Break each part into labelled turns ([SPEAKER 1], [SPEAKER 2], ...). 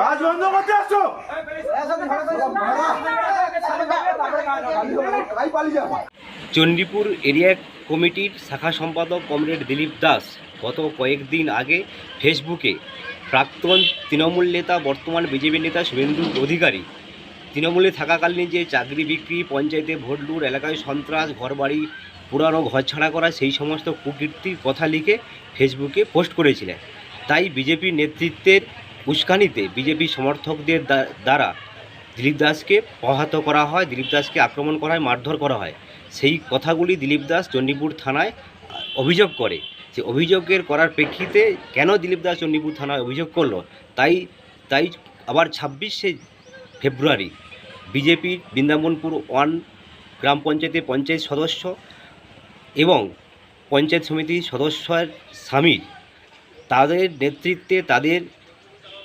[SPEAKER 1] কাজ বন্ধ করতে আসছো?
[SPEAKER 2] চণ্ডীপুর এরিয়া কমিটির শাখা সম্পাদক কমরেড দিলীপ দাস গত কয়েকদিন আগে ফেসবুকে প্রাক্তন তৃণমূল নেতা, বর্তমান বিজেপি নেতা শুভেন্দু অধিকারী তৃণমূলে থাকাকালীন যে চাকরি বিক্রি, পঞ্চায়েতে ভোট লুট, এলাকায় সন্ত্রাস, ঘরবাড়ি, পুরানো ঘর ছাড়া করা, সেই সমস্ত কুকীর্তির কথা লিখে ফেসবুকে পোস্ট করেছিলেন। তাই বিজেপির নেতৃত্বের উস্কানিতে বিজেপি সমর্থকদের দ্বারা দিলীপ দাসকে প্রহাত করা হয়, দিলীপ দাসকে আক্রমণ করা হয়, মারধর করা হয়। সেই কথাগুলি দিলীপ দাস চণ্ডীপুর থানায় অভিযোগ করে যে অভিযোগের করার প্রেক্ষিতে কেন দিলীপ দাস চণ্ডীপুর থানায় অভিযোগ করল? তাই তাই আবার ছাব্বিশে ফেব্রুয়ারি বিজেপির বৃন্দাবনপুর ওয়ান গ্রাম পঞ্চায়েতের পঞ্চায়েত সদস্য এবং পঞ্চায়েত সমিতির সদস্যের স্বামীর তাদের নেতৃত্বে তাদের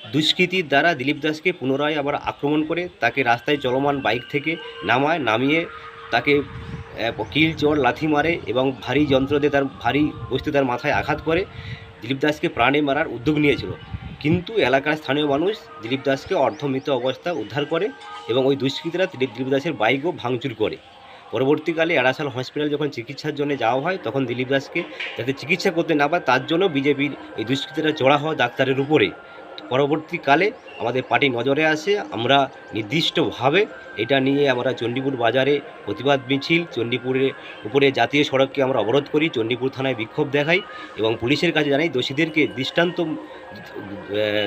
[SPEAKER 2] দুষ্কৃতির দ্বারা দিলীপ দাসকে পুনরায় আবার আক্রমণ করে তাকে রাস্তায় চলমান বাইক থেকে নামায়, নামিয়ে তাকে কিল চর, লাথি মারে এবং ভারী যন্ত্র দিয়ে তার, ভারী বস্তু তার মাথায় আঘাত করে দিলীপ দাসকে প্রাণে মারার উদ্যোগ নিয়েছিল। কিন্তু এলাকার স্থানীয় মানুষ দিলীপ দাসকে অর্ধমৃত অবস্থা উদ্ধার করে এবং ওই দুষ্কৃতীরা দিলীপ দাসের বাইকও ভাঙচুর করে। পরবর্তীকালে এড়াশাল হসপিটাল যখন চিকিৎসার জন্য যাওয়া হয়, তখন দিলীপ দাসকে যাতে চিকিৎসা করতে না পারে, তার জন্য বিজেপির এই দুষ্কৃতীরা চড়া হয় ডাক্তারের উপরে। পরবর্তীকালে আমাদের পার্টি নজরে আসে, আমরা নির্দিষ্টভাবে এটা নিয়ে আমরা চণ্ডীপুর বাজারে প্রতিবাদ মিছিল চণ্ডীপুরের উপরে জাতীয় সড়ককে আমরা অবরোধ করি, চণ্ডীপুর থানায় বিক্ষোভ দেখাই এবং পুলিশের কাছে জানাই দোষীদেরকে দৃষ্টান্ত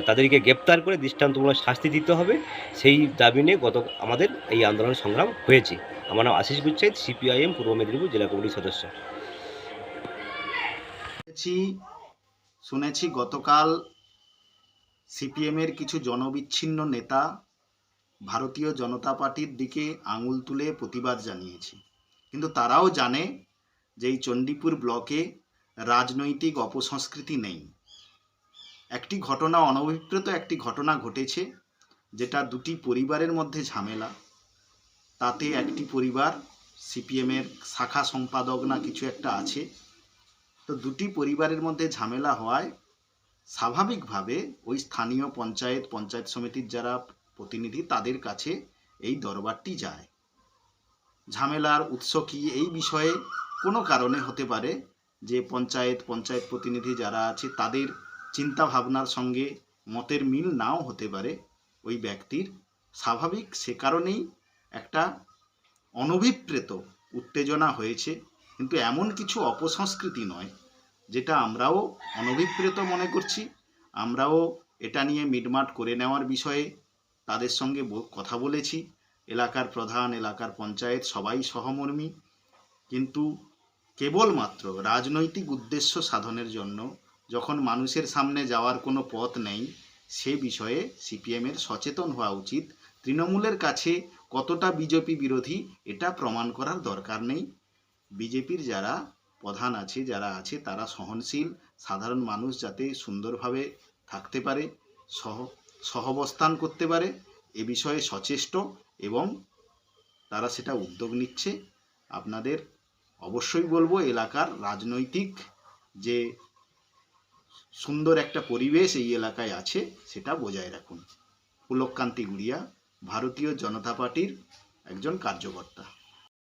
[SPEAKER 2] তাদেরকে গ্রেপ্তার করে দৃষ্টান্তমূলক শাস্তি দিতে হবে। সেই দাবি নিয়ে গত, আমাদের এই আন্দোলন সংগ্রাম হয়েছে। আমার নাম আশিস গুচ্ছাইত সিপিআইএম, পূর্ব মেদিনীপুর জেলা কমিটির সদস্য।
[SPEAKER 3] শুনেছি গতকাল সিপিএমের কিছু জনবিচ্ছিন্ন নেতা ভারতীয় জনতা পার্টির দিকে আঙুল তুলে প্রতিবাদ জানিয়েছে। কিন্তু তারাও জানে যে এই চণ্ডীপুর ব্লকে রাজনৈতিক অপসংস্কৃতি নেই। একটি ঘটনা অনভিপ্রেত একটি ঘটনা ঘটেছে, যেটা দুটি পরিবারের মধ্যে ঝামেলা। তাতে একটি পরিবার সিপিএমের শাখা সম্পাদক না কিছু একটা আছে। তো দুটি পরিবারের মধ্যে ঝামেলা হওয়ায় স্বাভাবিকভাবে ওই স্থানীয় পঞ্চায়েত পঞ্চায়েত সমিতির যারা প্রতিনিধি তাদের কাছে এই দরবারটি যায়। ঝামেলার উৎস কি এই বিষয়ে কোনো কারণে হতে পারে যে পঞ্চায়েত পঞ্চায়েত প্রতিনিধি যারা আছে তাদের চিন্তা ভাবনার সঙ্গে মতের মিল নাও হতে পারে? ওই ব্যক্তির স্বাভাবিক সে কারণেই একটা অনভিপ্রেত উত্তেজনা হয়েছে। কিন্তু এমন কিছু অপসংস্কৃতি নয়। যেটা আমরাও অনভিপ্রেত মনে করছি, আমরাও এটা নিয়ে মিটমাট করে নেওয়ার বিষয়ে তাদের সঙ্গে কথা বলেছি। এলাকার প্রধান, এলাকার পঞ্চায়েত সবাই সহমর্মী। কিন্তু কেবলমাত্র রাজনৈতিক উদ্দেশ্য সাধনের জন্য যখন মানুষের সামনে যাওয়ার কোনো পথ নেই, সে বিষয়ে সিপিএমের সচেতন হওয়া উচিত। তৃণমূলের কাছে কতটা বিজেপি বিরোধী, এটা প্রমাণ করার দরকার নেই। বিজেপির যারা প্রধান আছে, যারা আছে, তারা সহনশীল, সাধারণ মানুষ যাতে সুন্দরভাবে থাকতে পারে, সহ, সহবস্থান করতে পারে, এ বিষয়ে সচেষ্ট এবং তারা সেটা উদ্যোগ নিচ্ছে। আপনাদের অবশ্যই বলব, এলাকার রাজনৈতিক যে সুন্দর একটা পরিবেশ এই এলাকায় আছে, সেটা বজায় রাখুন। পুলককান্তি গুড়িয়া, ভারতীয় জনতা পার্টির একজন কার্যকর্তা।